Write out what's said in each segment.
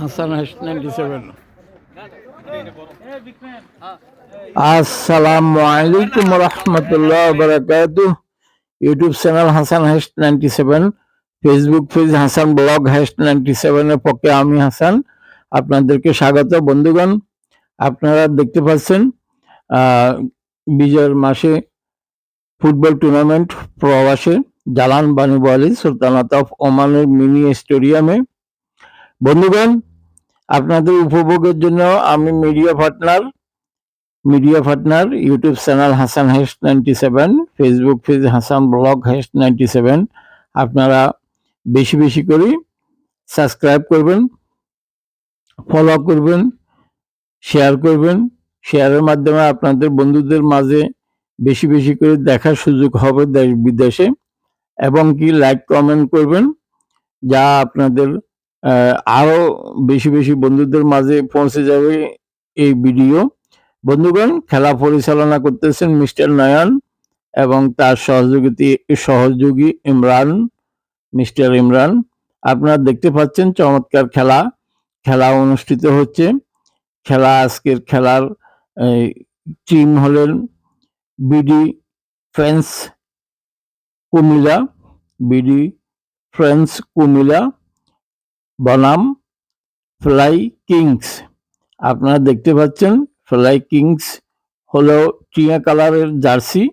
হাসান হাস ninety seven. আসসালামু আলাইকুম রহমতুল্লাহ বারাকাতু YouTube channel Hasan hash ninety seven. Facebook page Hasan blog hash ninety সেভেনের পক্ষে আমি হাসান। আপনাদেরকে স্বাগত বন্ধুগণ। আপনারা দেখতে পাচ্ছেন বিজয়ের মাসে ফুটবল টুর্নামেন্ট প্রবাসে Jalan Bani Bu Ali sultanate of ওমানের মিনি স্টেডিয়ামে বন্ধুগণ, আপনাদের উপভোগের জন্য আমি media partner media partner YouTube channel Hasan hash ninety seven Facebook page Hasan blog hash ninety seven আপনারা বেশি বেশি করে সাবস্ক্রাইব করবেন ফলো করবেন শেয়ার করবেন। শেয়ারের মাধ্যমে আপনাদের বন্ধুদের মাঝে বেশি বেশি করে দেখার সুযোগ হবে দেশ বিদেশে। এবং কি লাইক কমেন্ট করবেন, যা আপনাদের আহ, আরও বেশি বেশি বন্ধুদের মাঝে পৌঁছে যাবে এই ভিডিও। বন্ধুগণ খেলা পরিচালনা করতেছেন মিস্টার নয়ন এবং তার সহযোগী সহযোগী ইমরান মিস্টার ইমরান। আপনারা দেখতে পাচ্ছেন চমৎকার খেলা। খেলা অনুষ্ঠিত হচ্ছে। খেলা আজকের খেলার টিম হলেন BD friends Comilla BD friends Comilla বনাম ফ্লাই কিংস। আপনারা দেখতে পাচ্ছেন, ফ্লাই কিংস হলো টিয়া কালারের জার্সি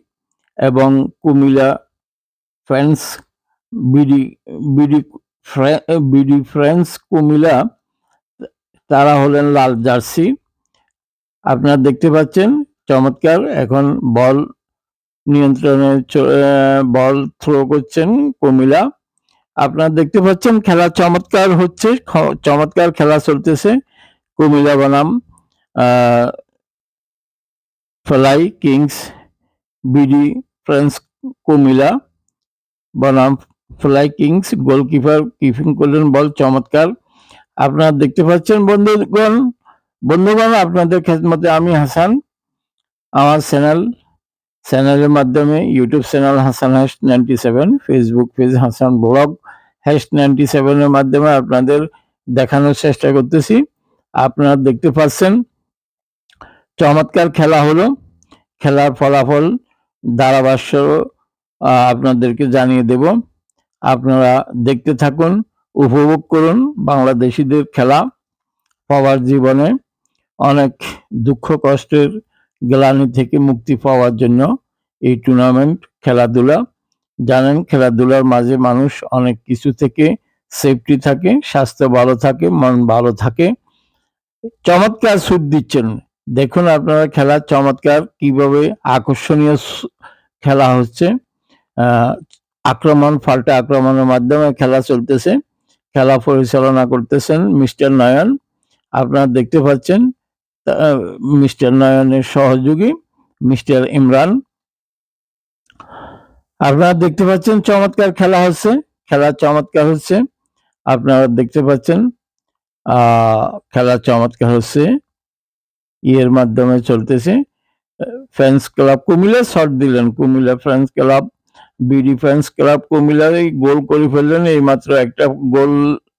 এবং Comilla friends BD BD BD friends, Comilla, তারা হলেন লাল জার্সি। আপনারা দেখতে পাচ্ছেন, চমৎকার, এখন বল নিয়ন্ত্রণে বল থ্রো করছেন কুমিলা। আপনারা দেখতে পাচ্ছেন খেলা চমৎকার হচ্ছে চমৎকার খেলা চলতেছে। কুমিলা বনাম Fly Kings, BD friends Comilla বনাম, ফ্লাই কিংস, গোলকিপার কিপিং করলেন, বল চমৎকার। আপনারা দেখতে পাচ্ছেন বন্ধুগণ বন্ধুগণ, আপনাদের খেদমতে আমি হাসান, আমার চ্যানেল চ্যানেলের মাধ্যমে YouTube channel Hasan hash ninety seven, Facebook page Hasan blog hash ninety সেভেনের মাধ্যমে আপনাদের দেখানোর চেষ্টা করতেছি। আপনারা দেখতে পাচ্ছেন, চমৎকার খেলা হলো। খেলার ফলাফল, ধারাভাষ্য আপনাদেরকে জানিয়ে দেব। আপনারা দেখতে থাকুন, উপভোগ করুন বাংলাদেশিদের খেলা। পাওয়ার জীবনে অনেক দুঃখ, কষ্টের গ্লানি থেকে মুক্তি পাওয়ার জন্য এই টুর্নামেন্ট খেলাধুলা। জানেন, খেলাধুলার মাঝে মানুষ অনেক কিছু থেকে সেফটি থাকে, স্বাস্থ্য ভালো থাকে, মন ভালো থাকে। চমৎকার সুদ দিচ্ছেন। দেখুন আপনারা খেলা চমৎকার কীভাবে আকর্ষণীয় খেলা হচ্ছে। আক্রমণ পাল্টা আক্রমণের মাধ্যমে খেলা চলতেছে। খেলা পরিচালনা করতেছেন মিস্টার নয়ন। আপনারা দেখতে পাচ্ছেন মিস্টার নয়নের সহযোগী, মিস্টার ইমরান। আপনারা দেখতে পাচ্ছেন চমৎকার খেলা হচ্ছে, খেলা চমৎকার হচ্ছে। আপনারা দেখতে পাচ্ছেন খেলা চমৎকার হচ্ছে। ইয়ের মাধ্যমে চলতেছে। ফ্যান্স ক্লাব কুমিল্লা শট দিলেন, Comilla fans club, BD fans club কুমিল্লার এই গোল করে ফেললেন। এই মাত্র একটা গোল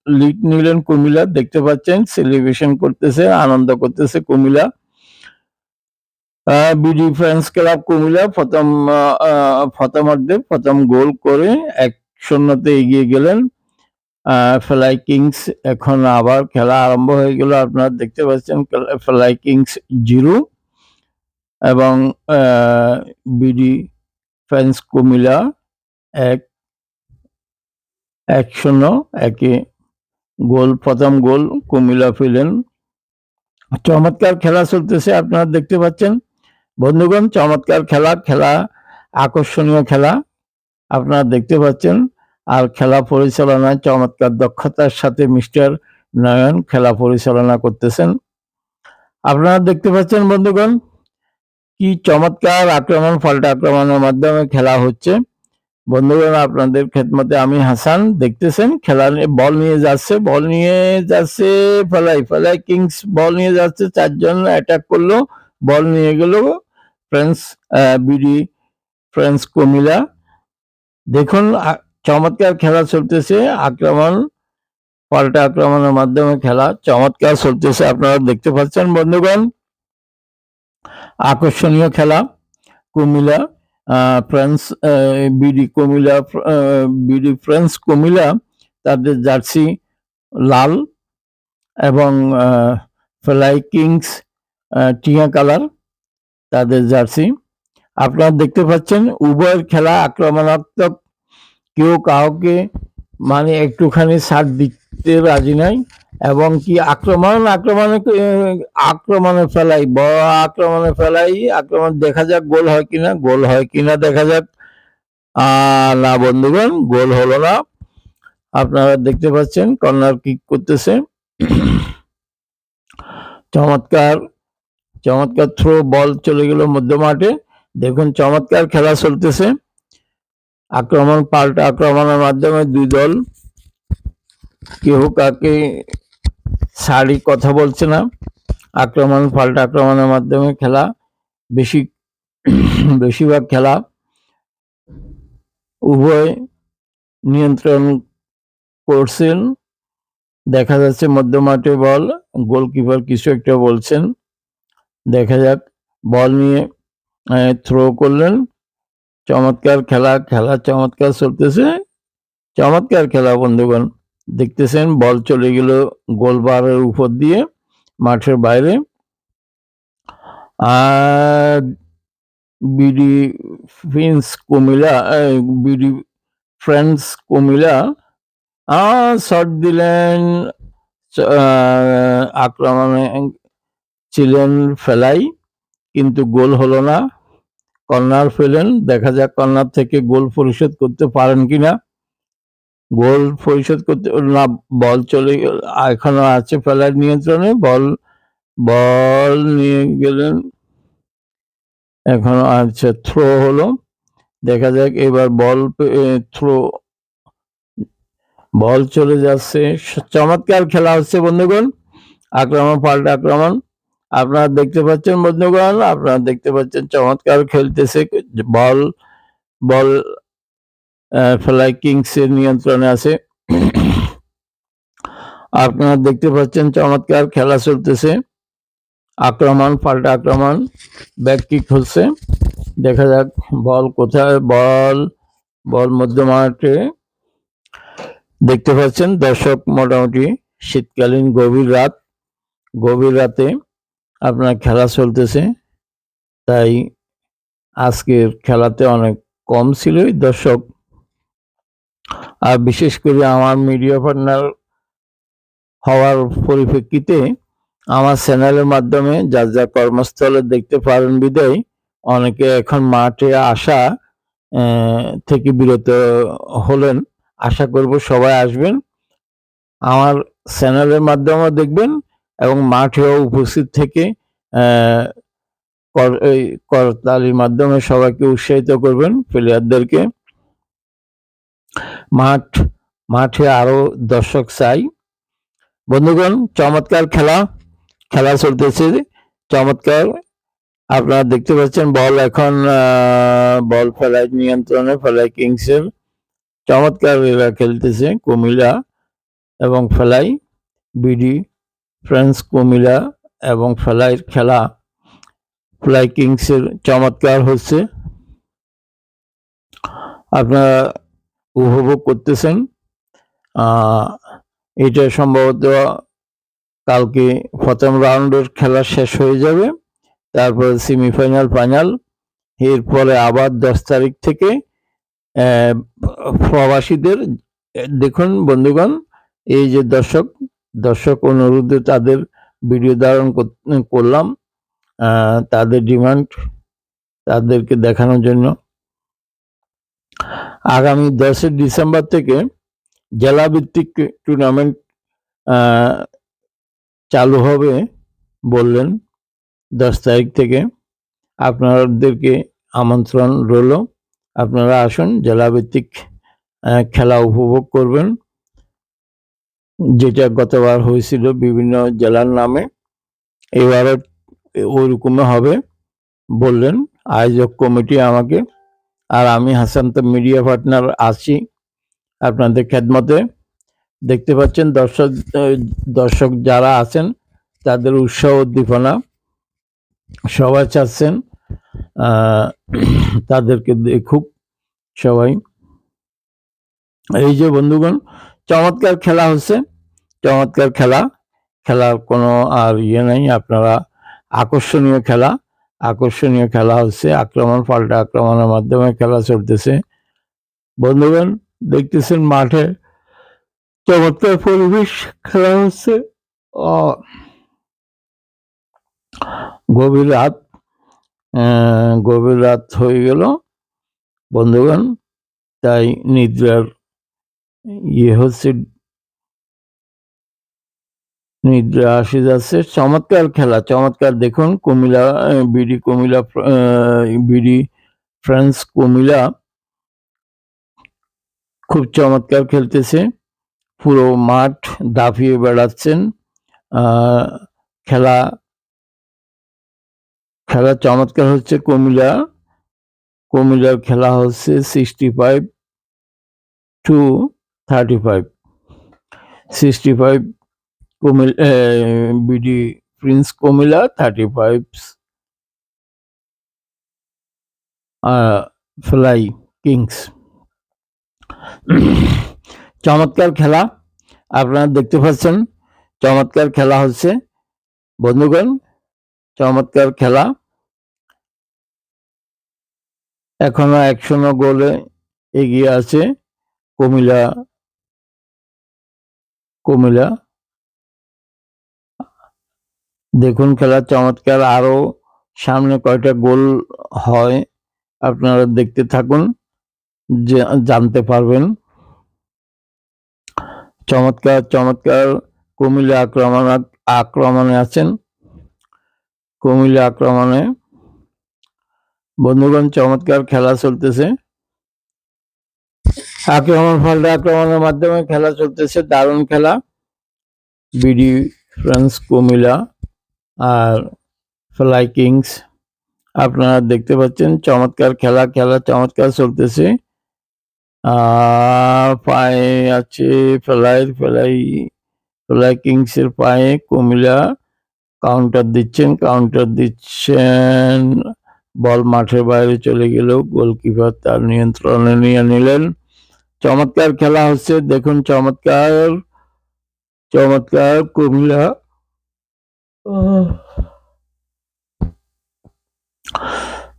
লিড নিলেন কুমিল্লা, দেখতে পাচ্ছেন সেলিব্রেশন করতেছে, আনন্দ করতেছে Comilla. BD fans club Comilla, প্রথম প্রথমার্ধে প্রথম গোল করে এক শূন্যতে এগিয়ে গেলেন। ফ্লাই কিংস এখন আবার খেলা আরম্ভ হয়ে গেল, আপনারা দেখতে পাচ্ছেন ফ্লাই কিংস জিরো। এবং বিডি ফ্যান্স কুমিল্লা এক এক শূন্য, একে গোল, প্রথম গোল কুমিল্লা পেলেন চমৎকার খেলা চলতেছে, আপনারা দেখতে পাচ্ছেন। বন্ধুগণ, চমৎকার খেলা খেলা আকর্ষণীয় খেলা, আপনারা দেখতে পাচ্ছেন। আর খেলা পরিচালনায় চমৎকার দক্ষতার সাথে মিস্টার নয়ন খেলা পরিচালনা করতেছেন। আপনারা দেখতে পাচ্ছেন, বন্ধুগণ, কি চমৎকার আক্রমণ, পাল্টা আক্রমণের মাধ্যমে খেলা হচ্ছে। বন্ধুগণ আপনাদের খেদমতে আমি হাসান। দেখতেছেন খেলা নিয়ে বল নিয়ে যাচ্ছে বল নিয়ে যাচ্ছে ফেলাই ফেলাই কিংস বল নিয়ে যাচ্ছে চারজন অ্যাটাক করল বল নিয়ে গেল ফ্রেন্স বিডি ফ্রেন্স কুমিলা দেখুন চমৎকার খেলা চলতেছে আক্রমণ পাল্টা আক্রমণের মাধ্যমে খেলা চমৎকার চলতেছে আপনারা দেখতে পাচ্ছেন বন্ধুগণ। আকর্ষণীয় খেলা কুমিল্লা। আহ, ফ্রান্স বিডি কুমিল্লা আহ, বিডি ফ্রান্স কুমিল্লা তাদের জার্সি লাল এবং ফ্লাই কিংস টিয়া কালার তাদের জার্সি। আপনারা দেখতে পাচ্ছেন উভয়ের খেলা আক্রমণাত্মক। কেউ কাউকে মানে একটুখানি ছাড় দিতে রাজি নাই। এবং কি আক্রমণ? আক্রমণে আক্রমণে ফেলাই, বড় আক্রমণে ফেলাই, আক্রমণ দেখা যাক গোল হয় কিনা, গোল হয় কিনা দেখা যাক। না বন্ধুগণ, গোল হলো না। আপনারা দেখতে পাচ্ছেন, কর্নার কিক করতেছে। চমৎকার চমৎকার থ্রো বল চলে গেল মধ্য মাঠে। দেখুন, চমৎকার খেলা চলতেছে। আক্রমণ, পাল্টা আক্রমণের মাধ্যমে দুই দল কেউ কাকে সারি কথা বলছে না। আক্রমণ, পাল্টা আক্রমণের মাধ্যমে খেলা, বেশি, বেশিরভাগ খেলা উভয় নিয়ন্ত্রণ করছেন। দেখা যাচ্ছে মধ্য মাঠে বল, গোলকিপার কিছু একটা বলছেন। দেখা যাক, বল নিয়ে থ্রো করলেন। চমৎকার খেলা খেলা চমৎকার চলতেছে। চমৎকার খেলা, বন্ধুগণ। দেখতেছেন বল চলে গেল গোলবারের উপর দিয়ে মাঠের বাইরে। আর বিডি ফিন্স কুমিল্লা আহ, বিডি ফ্রেন্ডস কুমিল্লা শট দিলেন আক্রমণে ছিলেন ফেলাই কিন্তু গোল হলো না। কর্নার পেলেন দেখা যাক কর্নার থেকে গোল পরিশোধ করতে পারেন কিনা। গোল পরিশোধ করতে না, বল চলে গেল, এখনও আছে ফেলার নিয়ন্ত্রণে, বল বল নিয়ে গেলেন, এখনও আছে থ্রো হলো, দেখা যাক এবার বল থ্রো বল চলে যাচ্ছে, চমৎকার খেলা হচ্ছে বন্ধুগণ, আক্রমণ, পাল্টা আক্রমণ, আপনারা দেখতে পাচ্ছেন বন্ধুগণ, আপনারা দেখতে পাচ্ছেন চমৎকার খেলতেছে, বল বল ফ্লাই কিংস এর নিয়ন্ত্রণে আছে। আপনারা দেখতে পাচ্ছেন চমৎকার খেলা চলতেছে। আক্রমণ, পাল্টা আক্রমণ ব্যাক কিক হচ্ছে। দেখা যাক বল কোথায় বল বল মধ্য মাঠে দেখতে পাচ্ছেন, দর্শক মোটামুটি শীতকালীন গভীর রাত। গভীর রাতে আপনার খেলা চলতেছে। তাই আজকের খেলাতে অনেক কম ছিল দর্শক। আর বিশেষ করে আমার মিডিয়া পার্টনার হওয়ার পরিপ্রেক্ষিতে আমার চ্যানেলের মাধ্যমে যার যা কর্মস্থলে দেখতে পারেন বিদায়, অনেকে এখন মাঠে আসা থেকে বিরত হলেন। আশা করব সবাই আসবেন। আমার চ্যানেলের মাধ্যমে দেখবেন এবং মাঠেও উপস্থিত থেকে করতালির মাধ্যমে সবাইকে উৎসাহিত করবেন প্লেয়ারদেরকে। মাঠ, মাঠে আরও দর্শক চাই। বন্ধুগণ, চমৎকার খেলা খেলা চলতেছে। চমৎকার, আপনারা দেখতে পাচ্ছেন বল এখন বল ফেলাই নিয়ন্ত্রণে ফেলাই কিংসের। চমৎকার এরা খেলতেছে, কুমিল্লা এবং ফেলাই বিডি, ফ্রেন্স কুমিল্লা এবং ফেলাইয়ের খেলা। ফ্লাই কিংসের চমৎকার হচ্ছে। আপনারা উপভোগ করতেছেন। এটা সম্ভবত কালকে প্রথম রাউন্ডের খেলা শেষ হয়ে যাবে, তারপরে সেমিফাইনাল ফাইনাল এরপরে আবার দশ তারিখ থেকে প্রবাসীদের দেখুন বন্ধুগণ, এই যে দর্শক দর্শক অনুরোধে তাদের ভিডিও ধারণ কর- করলাম তাদের ডিমান্ড তাদেরকে দেখানোর জন্য। আগামী দশই ডিসেম্বর থেকে জেলা ভিত্তিক টুর্নামেন্ট চালু হবে বললেন দশ তারিখ থেকে। আপনাদেরকে আমন্ত্রণ রইল। আপনারা আসুন, জেলাভিত্তিক খেলা উপভোগ করবেন। যেটা গতবার হয়েছিল বিভিন্ন জেলার নামে, এবারও ওইরকমই হবে বললেন। আয়োজক কমিটি আমাকে আর আমি হাসান তো মিডিয়া পার্টনার আছি আপনাদের খেদমতে। দেখতে পাচ্ছেন দর্শক দর্শক যারা আছেন, তাদের উৎসাহ উদ্দীপনা সবাই চাচ্ছেন তাদেরকে দেখুক সবাই। এই যে বন্ধুগণ, চমৎকার খেলা হচ্ছে, চমৎকার খেলা। খেলার কোনো আর ইয়ে নেই, আপনারা আকর্ষণীয় খেলা। আকর্ষণীয় খেলা হচ্ছে। আক্রমণ, পাল্টা আক্রমণের মাধ্যমে খেলা চলতেছে। বন্ধুগণ, দেখতেছেন মাঠে চমৎকার পরিবেশ খেলা হচ্ছে। গভীর রাত গভীর রাত হয়ে গেল। বন্ধুগণ, তাই নিদ্রার ইয়ে হচ্ছে নিদ্রা আসে চমৎকার খেলা, চমৎকার দেখুন Comilla BD Comilla BD fans Comilla খুব চমৎকার খেলতেছে। পুরো মাঠ দাফিয়ে বেড়াচ্ছেন। খেলা খেলা চমৎকার হচ্ছে কুমিলা কুমিলার খেলা হচ্ছে sixty five to thirty five sixty five Comilla BD friends Comilla thirty five Fly Kings. চমৎকার খেলা, আপনারা দেখতে পাচ্ছেন, চমৎকার খেলা হচ্ছে, বন্ধুগণ, চমৎকার খেলা। এখনও একশো গোলে এগিয়ে আছে কুমিল্লা কুমিল্লা। দেখুন খেলা চমৎকার আরও সামনে কয়টা গোল হয়, আপনারা দেখতে থাকুন জানতে পারবেন। চমৎকার চমৎকার, কুমিল্লা আক্রমণ, আক্রমণে আছেন। কুমিল্লা আক্রমণে। বন্ধুগণ, চমৎকার খেলা চলতেছে। আক্রমণ পাল্টা আক্রমণের মাধ্যমে খেলা চলতেছে, দারুণ খেলা। BD fans, Comilla. আর ফ্লাই কিংস আপনারা দেখতে পাচ্ছেন চমৎকার খেলা খেলা চমৎকার চলতেছে। পায়ে আছে ফ্লাই ফ্লাই ফ্লাই কিংস এর পায়ে কুমিল্লা কাউন্টার দিচ্ছেন কাউন্টার দিচ্ছেন। বল মাঠের বাইরে চলে গেল গোলকিপার তার নিয়ন্ত্রণে নিয়ে নিলেন। চমৎকার খেলা হচ্ছে, দেখুন চমৎকার চমৎকার কুমিল্লা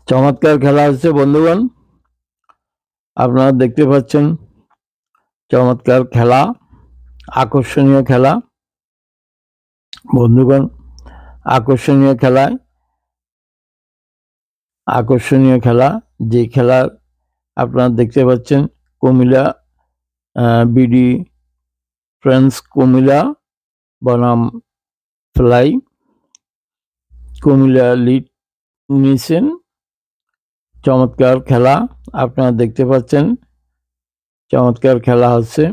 চমৎকার খেলা হচ্ছে বন্ধুগণ। আপনারা দেখতে পাচ্ছেন চমৎকার খেলা, আকর্ষণীয় খেলা। বন্ধুগণ, আকর্ষণীয় খেলায় আকর্ষণীয় খেলা। যে খেলা আপনারা দেখতে পাচ্ছেন, কুমিল্লা বিডি ফ্রেন্ডস কুমিল্লা, বনাম ফ্লাই। কুমিল্লা লিড নিয়েছেন। চমৎকার খেলা আপনারা দেখতে পাচ্ছেন। চমৎকার খেলা হচ্ছে।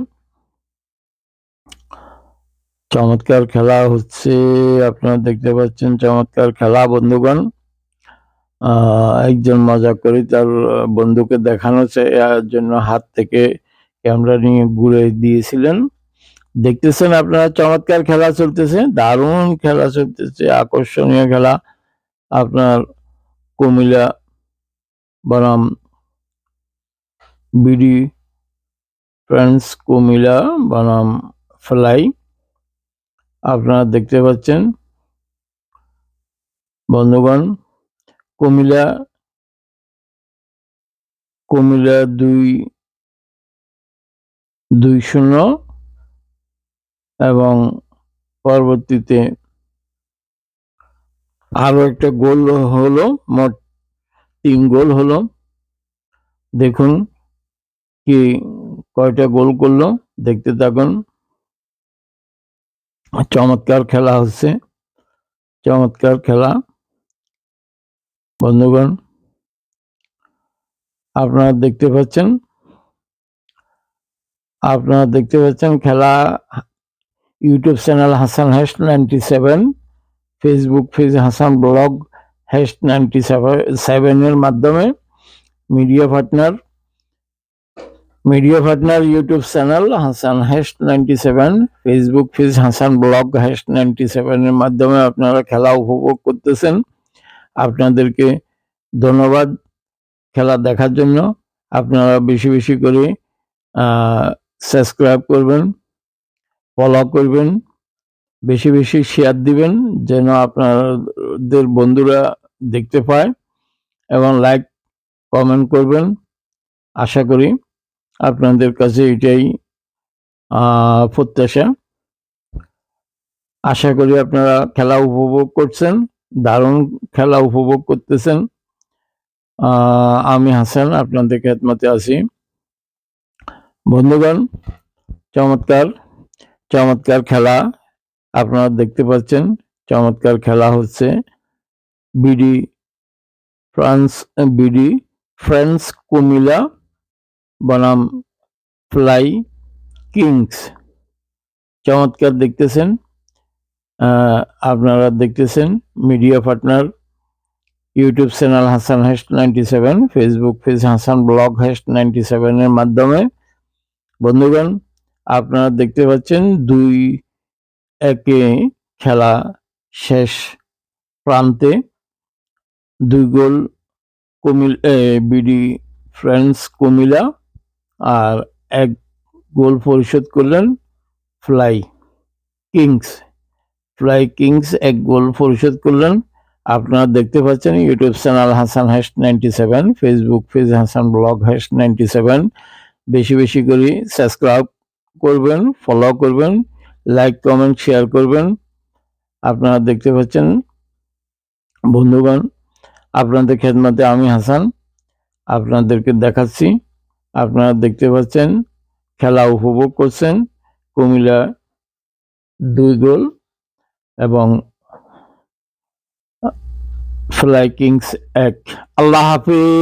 চমৎকার খেলা হচ্ছে, আপনারা দেখতে পাচ্ছেন চমৎকার খেলা, বন্ধুগণ। একজন মজা করে তার বন্ধুকে দেখানো জন্য হাত থেকে ক্যামেরা নিয়ে ঘুরে দিয়েছিলেন। দেখতেছেন আপনারা, চমৎকার খেলা চলতেছে, দারুণ খেলা চলতেছে, আকর্ষণীয় খেলা। আপনার কুমিল্লা বনাম বিডি ফ্রেন্ডস কুমিল্লা বনাম ফ্লাই। আপনারা দেখতে পাচ্ছেন, বন্ধুগণ, কুমিল্লা কুমিল্লা দুই দুই শূন্য। এবং পরবর্তীতে আরও একটা গোল হলো, মোট তিন গোল হলো। দেখুন কি কয়টা গোল করল, দেখতে থাকুন। চমৎকার খেলা হচ্ছে, চমৎকার খেলা। বন্ধুগণ, আপনারা দেখতে পাচ্ছেন, আপনারা দেখতে পাচ্ছেন খেলা YouTube channel Hasan hash ninety seven Facebook page Hasan blog hash ninety সেভেনের মাধ্যমে media partner media partner YouTube channel Hasan hash ninety seven Facebook page Hasan blog hash ninety সেভেনের মাধ্যমে আপনারা খেলা উপভোগ করতেছেন। আপনাদেরকে ধন্যবাদ খেলা দেখার জন্য। আপনারা বেশি বেশি করে সাবস্ক্রাইব করবেন। ফলো করবেন, বেশি বেশি শেয়ার দিবেন যেন আপনাদের বন্ধুরা দেখতে পায় এবং লাইক কমেন্ট করবেন। আশা করি আপনাদের কাছে এটাই প্রত্যাশা। আশা করি আপনারা খেলা উপভোগ করছেন, দারুণ খেলা উপভোগ করতেছেন। আমি হাসান, আপনাদের খেদমতে আছি। বন্ধুগণ, চমৎকার। চমৎকার খেলা আপনারা দেখতে পাচ্ছেন। চমৎকার খেলা হচ্ছে BD fans, BD friends Comilla বনাম ফ্লাই কিংস। চমৎকার দেখতেছেন। আপনারা দেখতেছেন media partner YouTube channel Hasan hash ninety seven, Facebook page Hasan blog hash ninety সেভেনের মাধ্যমে। বন্ধুগণ আপনারা দেখতে পাচ্ছেন দুই একে খেলা শেষ প্রান্তে। দুই গোল কুমিল বিডি ফ্রেন্ডস কুমিলা আর এক গোল পরিশোধ করলেন ফ্লাই কিংস। ফ্লাই কিংস এক গোল পরিশোধ করলেন। আপনারা দেখতে পাচ্ছেন YouTube channel Hasan hash ninety seven, Facebook page Hasan blog hash ninety seven. বেশি বেশি করে সাবস্ক্রাইব করবেন ফলো করবেন লাইক কমেন্ট শেয়ার করবেন। আপনারা দেখতে পাচ্ছেন, বন্ধুগণ, আপনাদের খেদমতে আমি হাসান, আপনাদেরকে দেখাচ্ছি। আপনারা দেখতে পাচ্ছেন, খেলা উপভোগ করছেন, কুমিল্লা দুই গোল এবং ফ্লাই কিংস এক। আল্লাহ হাফিজ।